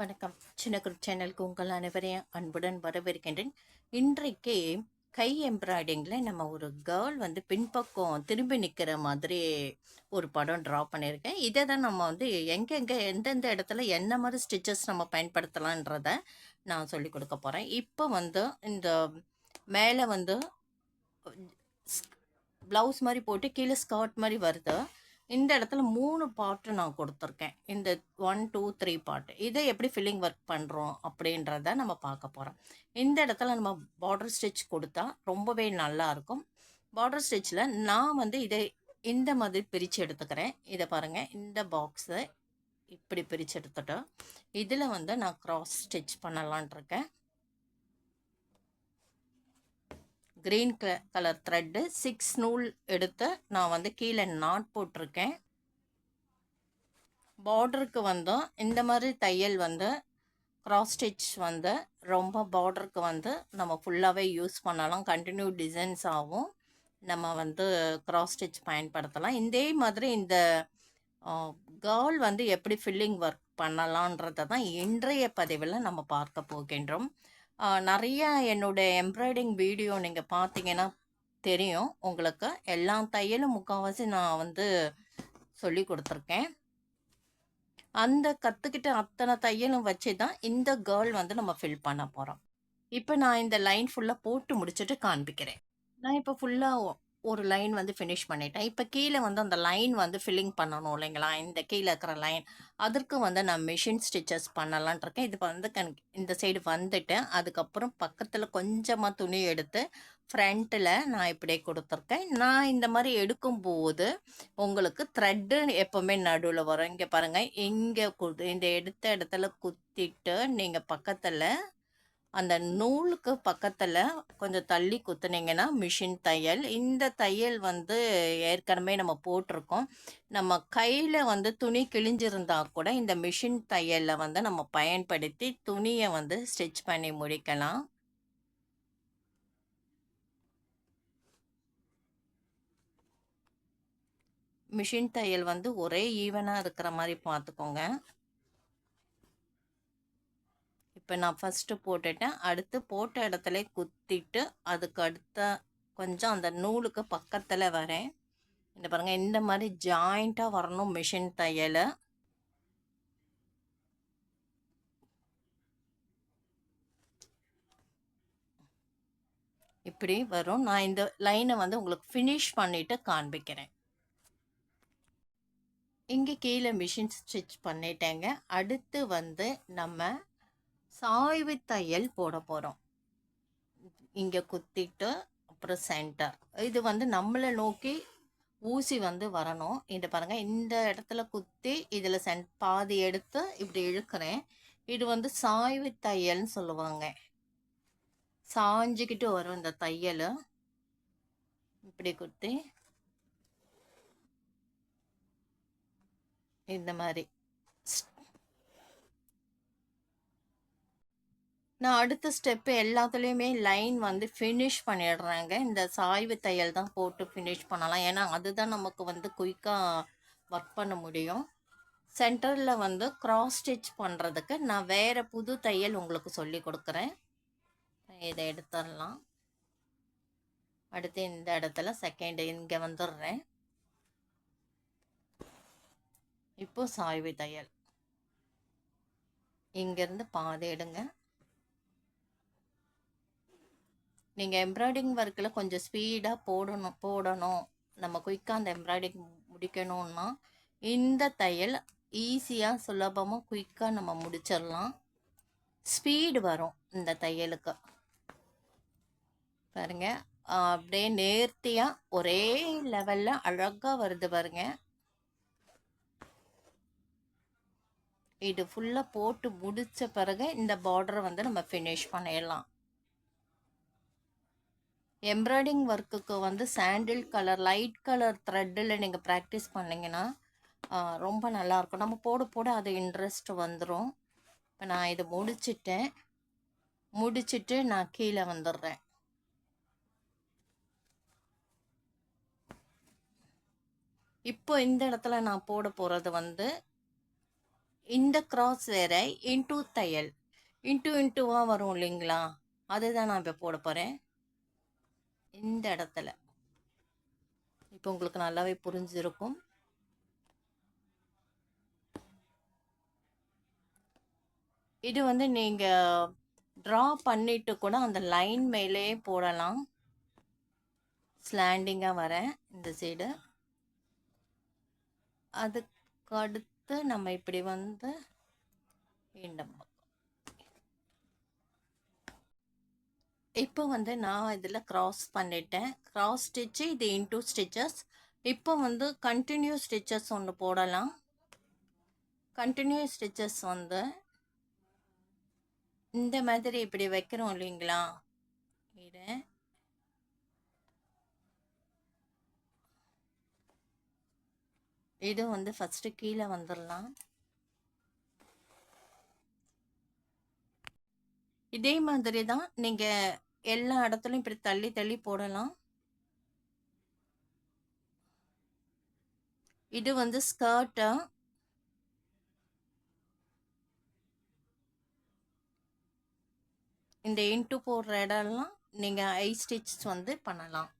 வணக்கம். சின்ன குரூப் சேனலுக்கு உங்கள் அனைவரையும் அன்புடன் வரவேற்கின்றேன். இன்றைக்கு கை எம்ப்ராய்டிங்கில் நம்ம ஒரு கேர்ள் வந்து பின்பக்கம் திரும்பி நிற்கிற மாதிரி ஒரு படம் ட்ரா பண்ணியிருக்கேன். இதை தான் நம்ம வந்து எங்கெங்கே எந்தெந்த இடத்துல என்ன மாதிரி ஸ்டிச்சஸ் நம்ம பயன்படுத்தலான்றத நான் சொல்லி கொடுக்க போகிறேன் இப்போ வந்து இந்த மேலே வந்து ப்ளவுஸ் மாதிரி போட்டு கீழே ஸ்கர்ட் மாதிரி வருது. இந்த இடத்துல மூணு பாட்டு நான் கொடுத்துருக்கேன். இந்த ஒன் டூ த்ரீ பாட்டு இதை எப்படி ஃபில்லிங் ஒர்க் பண்ணுறோம் அப்படின்றத நம்ம பார்க்க போகிறோம் இந்த இடத்துல நம்ம பார்டர் ஸ்டிச் கொடுத்தா ரொம்பவே நல்லா இருக்கும். பார்டர் ஸ்டிச்சில் நான் வந்து இதை இந்த மாதிரி பிரித்து எடுத்துக்கிறேன். இதை பாருங்கள் இந்த பாக்ஸை இப்படி பிரித்து எடுத்துட்டோம் இதில் வந்து நான் க்ராஸ் ஸ்டிச் பண்ணலான் இருக்கேன். க்ரீன் க கலர் த்ரெட்டு சிக்ஸ் நூல் எடுத்து நான் வந்து கீழே நாட் போட்டிருக்கேன். பார்டருக்கு வந்து இந்த மாதிரி தையல் வந்து க்ராஸ் ஸ்டிச் வந்து ரொம்ப பார்டருக்கு வந்து நம்ம ஃபுல்லாகவே யூஸ் பண்ணலாம். கண்டினியூ டிசைன்ஸ் ஆகும் நம்ம வந்து க்ராஸ் ஸ்டிச் பயன்படுத்தலாம். இதே மாதிரி இந்த கேர்ள் வந்து எப்படி ஃபில்லிங் ஒர்க் பண்ணலான்றதை தான் இன்றைய பதிவில் நம்ம பார்க்க போகின்றோம். நிறைய என்னோடய எம்ப்ராய்டிங் வீடியோ நீங்கள் பார்த்தீங்கன்னா தெரியும். உங்களுக்கு எல்லா தையலும் முக்கால்வாசி நான் வந்து சொல்லி கொடுத்துருக்கேன். அந்த கற்றுக்கிட்ட அத்தனை தையலும் வச்சு தான் இந்த கேர்ள் வந்து நம்ம ஃபில் பண்ண போகிறோம் இப்போ நான் இந்த லைன் ஃபுல்லாக போட்டு முடிச்சுட்டு காண்பிக்கிறேன். நான் இப்போ ஃபுல்லாக ஒரு லைன் வந்து ஃபினிஷ் பண்ணிட்டேன். இப்போ கீழே வந்து அந்த லைன் வந்து ஃபில்லிங் பண்ணணும் இல்லைங்களா? இந்த கீழே இருக்கிற லைன். அதற்கு வந்து நான் மிஷின் ஸ்டிச்சஸ் பண்ணலான் இருக்கேன். இது வந்து கண் இந்த சைடு வந்துட்டேன். அதுக்கப்புறம் பக்கத்தில் கொஞ்சமாக துணி எடுத்து ஃப்ரண்ட்டில் நான் இப்படியே கொடுத்துருக்கேன். நான் இந்த மாதிரி எடுக்கும்போது உங்களுக்கு த்ரெட்டு எப்போவுமே நடுவில் வரும். இங்கே பாருங்கள் இங்கே கு இந்த எடுத்த இடத்துல குத்திட்டு நீங்கள் பக்கத்தில் அந்த நூலுக்கு பக்கத்தில் கொஞ்சம் தள்ளி குத்துனீங்கன்னா மிஷின் தையல். இந்த தையல் வந்து ஏற்கனவே நம்ம போட்டிருக்கோம். நம்ம கையில் வந்து துணி கிழிஞ்சிருந்தா கூட இந்த மிஷின் தையலில் வந்து நம்ம பயன்படுத்தி துணியை வந்து ஸ்டிச் பண்ணி முடிக்கலாம். மிஷின் தையல் வந்து ஒரே ஈவனாக இருக்கிற மாதிரி பார்த்துக்கோங்க. இப்போ நான் ஃபஸ்ட்டு போட்டுட்டேன். அடுத்து போட்ட இடத்துல குத்திட்டு அதுக்கு அடுத்த கொஞ்சம் அந்த நூலுக்கு பக்கத்தில் வரேன். இந்த பாருங்கள் இந்த மாதிரி ஜாயிண்ட்டாக வரணும் மிஷின் தையலை. இப்படி வரும். நான் இந்த லைனை வந்து உங்களுக்கு ஃபினிஷ் பண்ணிவிட்டு காண்பிக்கிறேன். இங்கே கீழே மிஷின் ஸ்டிச் பண்ணிட்டேங்க. அடுத்து வந்து நம்ம சாய்வு தையல் போட போகிறோம் இங்கே குத்திட்டு அப்புறம் சென்டர் இது வந்து நம்மளை நோக்கி ஊசி வந்து வரணும். இந்த பாருங்கள் இந்த இடத்துல குத்தி இதில் சென் பாதி எடுத்து இப்படி இழுக்கிறேன். இது வந்து சாய்வு தையல்னு சொல்லுவாங்க. சாஞ்சிக்கிட்டு வரும் இந்த தையல். இப்படி குத்தி. இந்த மாதிரி. நான் அடுத்த ஸ்டெப்பு எல்லாத்துலேயுமே லைன் வந்து ஃபினிஷ் பண்ணிடுறேங்க. இந்த சாய்வு தையல் தான் போட்டு ஃபினிஷ் பண்ணலாம். ஏன்னா அதுதான் நமக்கு வந்து குயிக்காக ஒர்க் பண்ண முடியும். சென்டரில் வந்து க்ராஸ் ஸ்டிச் பண்ணுறதுக்கு நான் வேறு புது தையல் உங்களுக்கு சொல்லி கொடுக்குறேன். இதை எடுத்துடலாம். அடுத்து இந்த இடத்துல செகண்ட் இங்கே வந்துடுறேன். இப்போது சாய்வு தையல். இங்கேருந்து பாதை எடுங்க. நீங்கள் எம்ப்ராய்டிங் ஒர்க்கில் கொஞ்சம் ஸ்பீடாக போடணும் போடணும். நம்ம குயிக்காக அந்த எம்ப்ராய்டிங் முடிக்கணும்னா இந்த தையல் ஈஸியாக சுலபமாக குயிக்காக நம்ம முடிச்சிடலாம். ஸ்பீடு வரும் இந்த தையலுக்கு. பாருங்க அப்படியே நேர்த்தியாக ஒரே லெவலில் அழகாக வருது பாருங்க. இது ஃபுல்லாக போட்டு முடித்த பிறகு இந்த பார்டரை வந்து நம்ம ஃபினிஷ் பண்ணிடலாம். எம்ப்ராய்டிங் ஒர்க்குக்கு வந்து சாண்டில் கலர் லைட் கலர் த்ரெட்டில் நீங்கள் ப்ராக்டிஸ் பண்ணிங்கன்னா ரொம்ப நல்லாயிருக்கும் நம்ம போட போட அது இன்ட்ரெஸ்ட் வந்துடும் இப்போ நான் இதை முடிச்சிட்டேன். முடிச்சுட்டு நான் கீழே வந்துடுறேன். இப்போ இந்த இடத்துல நான் போட போகிறது வந்து இந்த கிராஸ் வேற இன்டூ தையல். இன்டூ இன்டூவாக வரும் இல்லைங்களா? அதுதான் நான் இப்போ போட போகிறேன் இந்த இடத்துல. இப்போ உங்களுக்கு நல்லாவே புரிஞ்சிருக்கும். இது வந்து நீங்கள் ட்ரா பண்ணிட்டு கூட அந்த லைன் மேலே போடலாம். ஸ்லாண்டிங்காக வரேன் இந்த சைடு அதுக்கு அடுத்து நம்ம இப்படி வந்து இந்த இப்போ வந்து நான் இதில் க்ராஸ் பண்ணிட்டேன். க்ராஸ் ஸ்டிச்சு இது இன்டூ ஸ்டிச்சஸ் இப்போ வந்து கண்டினியூ ஸ்டிச்சஸ் ஒன்று போடலாம். கண்டினியூ ஸ்டிச்சஸ் வந்து இந்த மாதிரி இப்படி வைக்கிறோம் இல்லைங்களா? இது இது வந்து ஃபஸ்ட்டு கீழே வந்துடலாம் இதே மாதிரி தான் நீங்கள் எல்லா இடத்துலையும் இப்படி தள்ளி தள்ளி போடலாம். இது வந்து ஸ்கர்ட்டா இந்த இன்ட்டு போடுற இடம்லாம் நீங்கள் ஐ ஸ்டிச் வந்து பண்ணலாம்.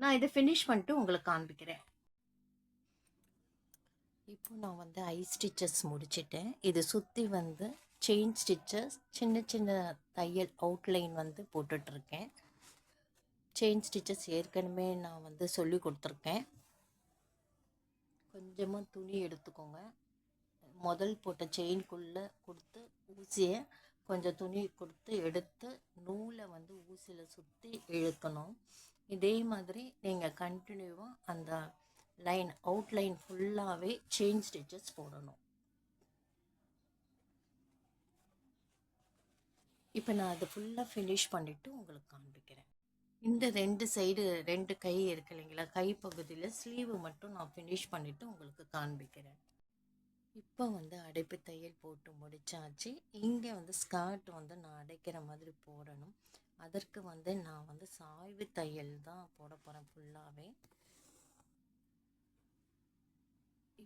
நான் இதை ஃபினிஷ் பண்ணிட்டு உங்களுக்கு காண்பிக்கிறேன். இப்போ நான் வந்து ஐ ஸ்டிச்சஸ் முடிச்சிட்டேன். இது சுற்றி வந்து செயின் ஸ்டிச்சஸ் சின்ன சின்ன தையல் அவுட்லைன் வந்து போட்டுட்ருக்கேன். செயின் ஸ்டிச்சஸ் ஏற்கனவே நான் வந்து சொல்லி கொடுத்துருக்கேன். கொஞ்சமாக துணி எடுத்துக்கோங்க. முதல் போட்ட செயின்குள்ளே கொடுத்து ஊசியை கொஞ்சம் துணி கொடுத்து எடுத்து நூலை வந்து ஊசியில் சுற்றி இழுக்கணும். இதே மாதிரி நீங்கள் கண்டினியூவாக அந்த லைன் அவுட்லைன் ஃபுல்லாகவே செயின் ஸ்டிச்சஸ் போடணும். இப்போ நான் அதை ஃபுல்லாக ஃபினிஷ் பண்ணிவிட்டு உங்களுக்கு காண்பிக்கிறேன். இந்த ரெண்டு சைடு ரெண்டு கை இருக்கு இல்லைங்களா? கை பகுதியில் ஸ்லீவு மட்டும் நான் ஃபினிஷ் பண்ணிவிட்டு உங்களுக்கு காண்பிக்கிறேன். இப்போ வந்து அடைப்பு தையல் போட்டு முடிச்சாச்சு. இங்கே வந்து ஸ்கர்ட் வந்து நான் அடைக்கிற மாதிரி போடணும். அதற்கு வந்து நான் வந்து சாய்வு தையல் தான் போட போகிறேன் ஃபுல்லாகவே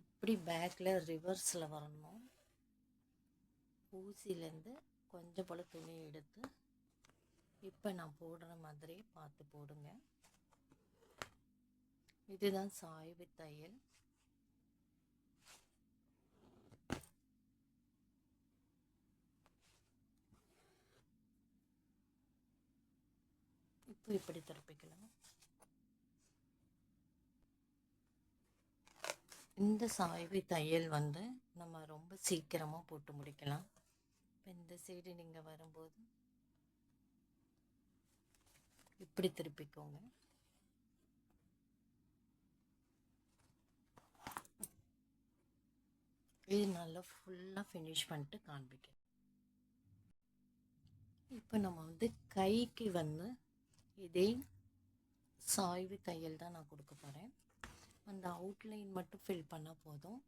இப்படி பேக்கில் ரிவர்ஸில் வரணும். ஊசிலேருந்து கொஞ்சம் போல் துணி எடுத்து இப்போ நான் போடுற மாதிரி பார்த்து போடுங்க. இதுதான் சாய்வு தையல். இப்போ இப்படி திருப்பிக்கலாம் இந்த சாய்வு தையல் வந்து நம்ம ரொம்ப சீக்கிரமாக போட்டு முடிக்கலாம். இப்போ இந்த சைடு நீங்கள் வரும்போது இப்படி திருப்பிக்கோங்க. இது நல்லா ஃபுல்லாக ஃபினிஷ் பண்ணிட்டு காண்பிக்கிறேன் இப்போ நம்ம வந்து கைக்கு வந்து இதே சாய்வு தையல் தான் நான் கொடுக்க போகிறேன் அந்த அவுட்லைன் மட்டும் ஃபில் பண்ணால் போதும்.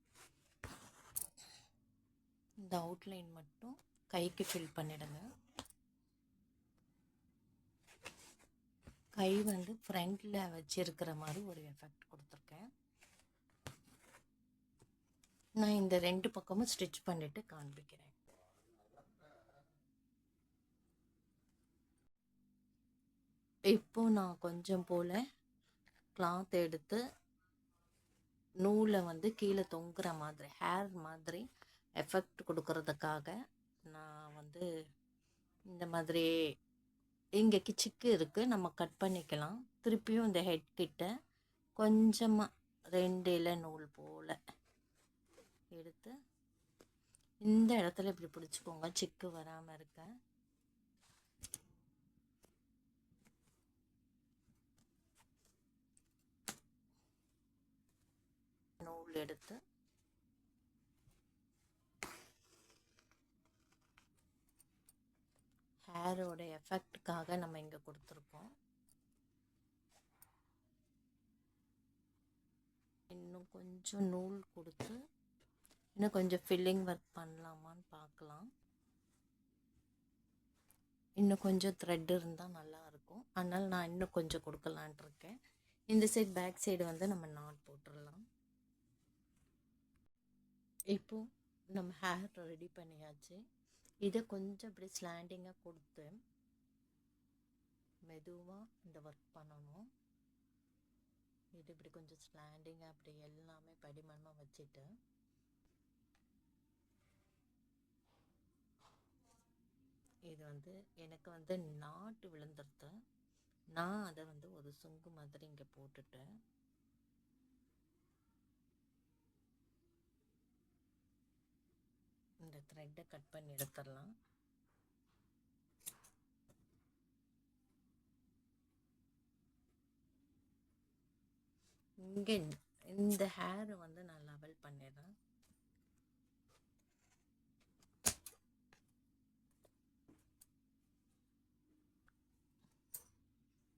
இந்த அவுட்லைன் மட்டும் கைக்கு ஃபில் பண்ணிடுங்க. கை வந்து ஃப்ரண்டில் வச்சிருக்கிற மாதிரி ஒரு எஃபெக்ட் கொடுத்துருக்கேன். நான் இந்த ரெண்டு பக்கமும் ஸ்டிச் பண்ணிவிட்டு காண்பிக்கிறேன். இப்போ நான் கொஞ்சம் போல் கிளாத் எடுத்து நூலை வந்து கீழே தொங்குற மாதிரி ஹேர் மாதிரி எஃபெக்ட் கொடுக்கறதுக்காக நான் வந்து இந்த மாதிரி இங்கே கிச்சுக்கு இருக்குது நம்ம கட் பண்ணிக்கலாம். திருப்பியும் இந்த ஹெட் கிட்ட கொஞ்சமாக ரெண்டு இலை நூல் போல் எடுத்து இந்த இடத்துல இப்படி பிடிச்சிக்கோங்க. சிக்கு வராமல் இருக்க. நூல் எடுத்து ஹேரோட எஃபெக்ட்டுக்காக நம்ம இங்கே கொடுத்துருக்கோம். இன்னும் கொஞ்சம் நூல் கொடுத்து இன்னும் கொஞ்சம் ஃபில்லிங் ஒர்க் பண்ணலாமான்னு பார்க்கலாம். இன்னும் கொஞ்சம் த்ரெட் இருந்தால் நல்லாயிருக்கும் அதனால் நான் இன்னும் கொஞ்சம் கொடுக்கலான் இருக்கேன். இந்த சைட் பேக் சைடு வந்து நம்ம நாட் போட்டுடலாம். இப்போது நம்ம ஹேர் ரெடி பண்ணியாச்சு. இதை கொஞ்சம் இப்படி ஸ்லாண்டிங்காக கொடுத்து மெதுவாக இந்த ஒர்க் பண்ணணும். இது இப்படி கொஞ்சம் ஸ்லாண்டிங்காக அப்படி எல்லாமே படிமனமாக வச்சுட்டு இது வந்து எனக்கு வந்து நாட்டு விழுந்துருது நான் அதை வந்து ஒரு சுங்கு மாதிரி இங்கே போட்டுட்டு இந்த த்ரெட்டை கட் பண்ணி எடுத்துடலாம். இங்கே இந்த ஹேர் வந்து நல்லா லெவல் பண்ணிடுறேன்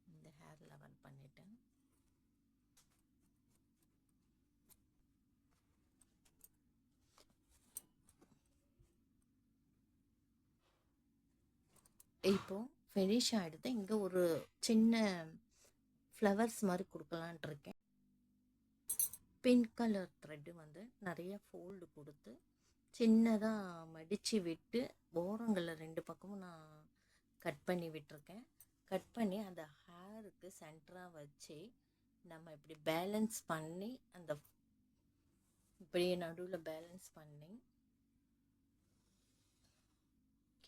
இந்த ஹேர் லெவல் பண்ணிட்டேன் இப்போ ஃபினிஷ் எடுத்து இங்கே ஒரு சின்ன ஃப்ளவர்ஸ் மாதிரி கொடுக்கலான் இருக்கேன். பிங்க் கலர் த்ரெட்டு வந்து நிறைய ஃபோல்டு கொடுத்து சின்னதாக மடித்து விட்டு ஓரங்களில் ரெண்டு பக்கமும் நான் கட் பண்ணி விட்டுருக்கேன். கட் பண்ணி அந்த ஹேருக்கு சென்டராக வச்சு நம்ம இப்படி பேலன்ஸ் பண்ணி அந்த இப்படியே நடுவில் பேலன்ஸ் பண்ணி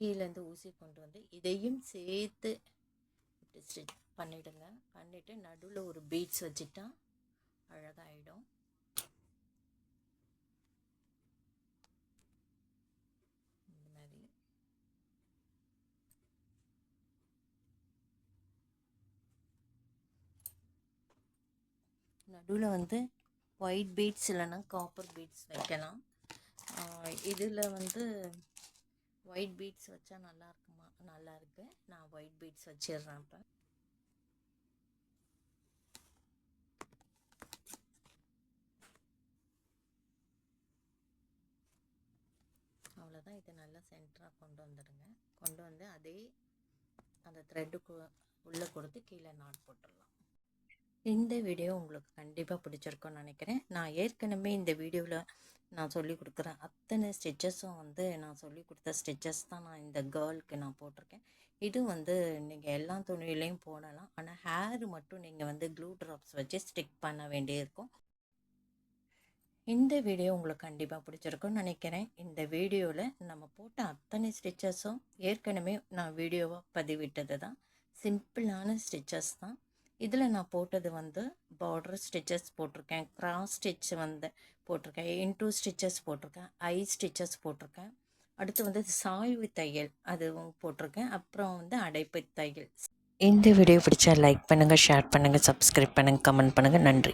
கீழேருந்து ஊசி கொண்டு வந்து இதையும் சேர்த்து இப்படி ஸ்டிச் பண்ணிவிடுங்க பண்ணிவிட்டு நடுவில் ஒரு பீட்ஸ் வச்சுட்டா அழகாகிடும் இந்த மாதிரி. நடுவில் வந்து ஒயிட் பீட்ஸ் இல்லைன்னா காப்பர் பீட்ஸ் வைக்கலாம். இதில் வந்து ஒயிட் பீட்ஸ் வச்சா நல்லா இருக்குமா? நல்லா இருக்கு. நான் ஒயிட் பீட்ஸ் வச்சிடுறேன் இப்போ அவ்வளோதான் இதை நல்லா சென்டராக கொண்டு வந்துடுங்க. கொண்டு வந்து அதே அந்த த்ரெட்டுக்கு உள்ளே கொடுத்து கீழே நாட் போட்டுடலாம். இந்த வீடியோ உங்களுக்கு கண்டிப்பாக பிடிச்சிருக்கும்னு நினைக்கிறேன். நான் ஏற்கனவே இந்த வீடியோவில் நான் சொல்லி கொடுக்குற அத்தனை ஸ்டிச்சஸும் வந்து நான் சொல்லி கொடுத்த ஸ்டிச்சஸ் தான் நான் இந்த கேர்ளுக்கு நான் போட்டிருக்கேன். இது வந்து நீங்கள் எல்லா துணியிலையும் போடலாம். ஆனால் ஹேர் மட்டும் நீங்கள் வந்து க்ளூ ட்ராப்ஸ் வச்சு ஸ்டிக் பண்ண வேண்டியிருக்கும் இந்த வீடியோ உங்களுக்கு கண்டிப்பாக பிடிச்சிருக்கும்னு நினைக்கிறேன். இந்த வீடியோவில் நம்ம போட்ட அத்தனை ஸ்டிச்சஸும் ஏற்கனவே நான் வீடியோவாக பதிவிட்டது தான். சிம்பிளான ஸ்டிச்சஸ் தான். இதில் நான் போட்டது வந்து பார்டர் ஸ்டிச்சஸ் போட்டிருக்கேன். கிராஸ் ஸ்டிச் வந்து போட்டிருக்கேன். இன்டூ ஸ்டிச்சஸ் போட்டிருக்கேன். ஐ ஸ்டிச்சஸ் போட்டிருக்கேன். அடுத்து வந்து சாய்வு தையல் அதுவும் போட்டிருக்கேன். அப்புறம் வந்து அடைப்பு தையல். இந்த வீடியோ பிடிச்சா லைக் பண்ணுங்கள் ஷேர் பண்ணுங்கள் சப்ஸ்கிரைப் பண்ணுங்கள் கமெண்ட் பண்ணுங்கள் நன்றி.